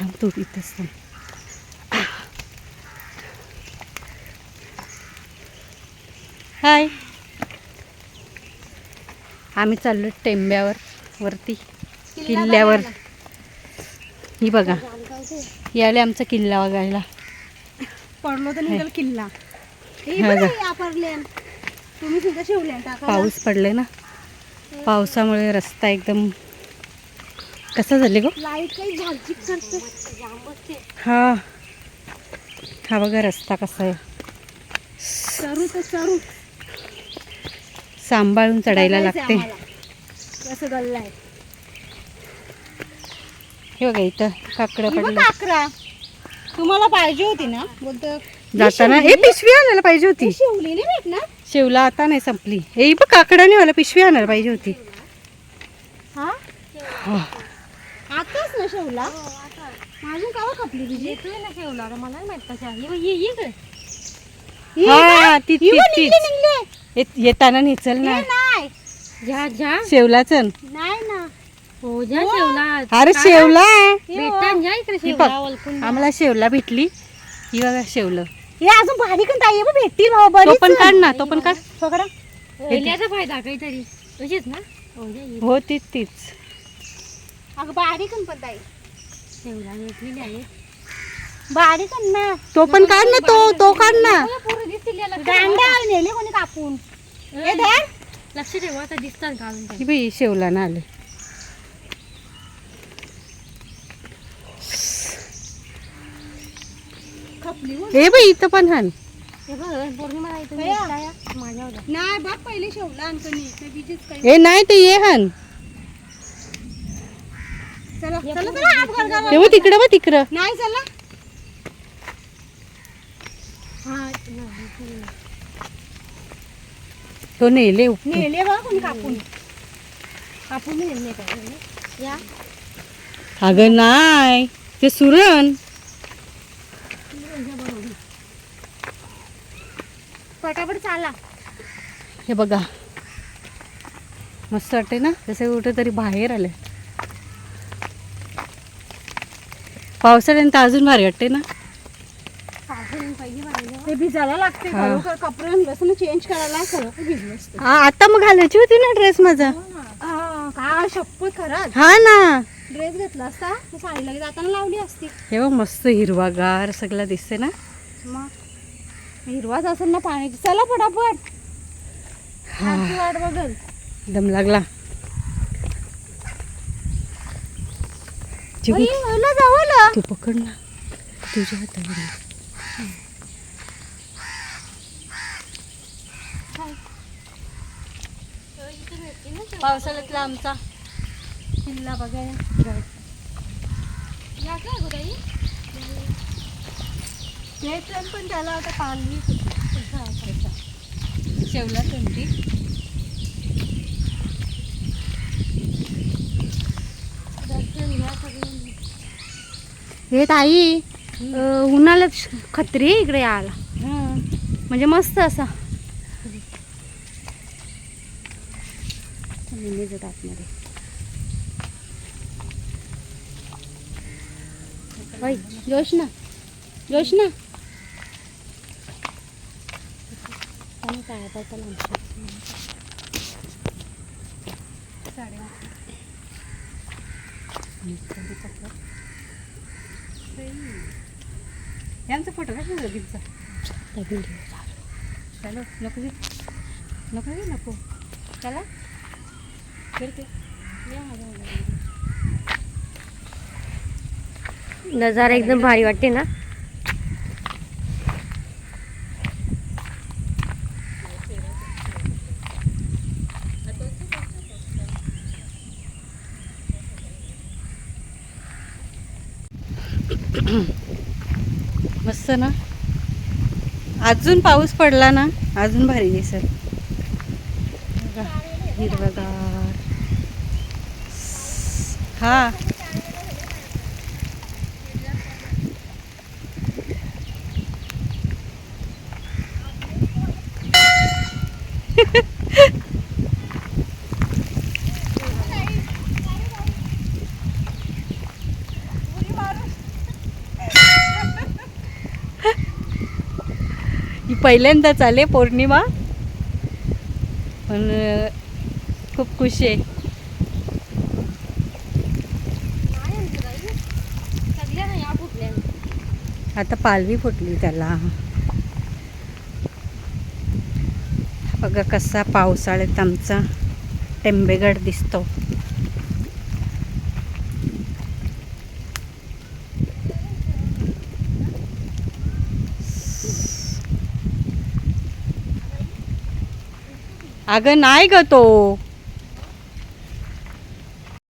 थांब तू इथंच थांब. हाय. आम्ही चाललो टेंब्यावर वरती किल्ल्यावर. ही बघा याले आमचा किल्ला बघायला. पडलो तर निघाल किल्ला. पाऊस पडले ना. पावसामुळे रस्ता एकदम कसा झाले गो? हा. हा बघा रस्ता कसा आहे. सांभाळून चढायला लागते. हे बघा इथं काकडं काकरा तुम्हाला पाहिजे होती ना? बोलतो जाताना हे पिशवी आणायला पाहिजे होती. शिवलेली ना? शेवला आता नाही संपली. हे बघ काकडा नाही मला पिशवी आणायला पाहिजे होती. हा. ना शेवला? माझून कावा खपली तुझी. ना ठेवला मला नाही माहीत कशा ये ये ये इकडे. ही हा, ती- ही ती- तीच. येत- येताना निचल ना. हे नाही. शेवलाच ना. हो ज्या ठेवला अरे शेवला. इकडे ही आम्हाला शेवला भेटली. ही बघा शेवलं. हे अजून भारी पण ताई भेटतील भाऊ तो पण काढ ना तो पण काढ. पहिल्याचा फायदा काहीतरी. तशीच ना? हो ये. हो तीच तीच. अगं बारीक पण ताई ना. तो पण काढ ना तो तो काढ ना. दिसतील नेले कोणी कापून? हे. धर. लक्ष ठेवा आता दिसतात घालून ही बाई शेवला ना आले. खपली हो. हे बाई इथं पण हान. हे बघ पौर्णिमा आहे तुम्ही बया. एकटा या. माझ्या होता नाही बघ पहिले शेवला अंकनी ते बीजेच काही हे नाही ते ये हान. चला चला चला आप घर ते मग तिकडं नाही चला. हा तो नेले उपटून. नेले कोणी कापून. कापून नेले काय या. अगं नाही. ते सुरण. पटापट चाला. हे बघा. मस्त वाटते ना? तसे कुठे तरी बाहेर आले पावसाळ्यानंतर अजून भारी वाटते ना? ते भिजायला लागते हा. खरोखर कपडे बसून चेंज करायला खरोखर भिजलं असतं आ- आता मग घालायची होती ना ड्रेस माझा. हा, काय शपथ खरंच. हा ना. ड्रेस घेतला असता? तर साडी लगेच जाताना लावली असती. हे बघ मस्त हिरवागार सगळं दिसते ना. मग? हिरवाच असेल ना पाण्याची. चला पटापट. आमची वाट बघल. दम लागला. चिकू, तू पकड ना. तुझ्या हातावर पावसाळ्यातला आमचा किल्ला बघायला. या काय गोदाई ते ट्रेन पण त्याला आता पाणी शेवला कोणती हे ताई अं, उन्हाळ्यात खत्री इकडे यायला. म्हणजे मस्त असा. आतमध्ये. योशना आणि काय आता त्याला आमच्या यांचा फोटो कसा लगेचचा चलो नको नको नको. चला. फिरते नजारा एकदम भारी वाटते ना? मस्त ना? अजून पाऊस पडला ना? अजून भारी दिसेल बघा, हिरवगार. हा. ही पहिल्यांदाच आले पौर्णिमा. पण खूप खुशी आहे. आता पालवी फुटली त्याला. बघा कसा पावसाळ्यात आमचा टेंबेगड दिसतो. अगं नाही ग तो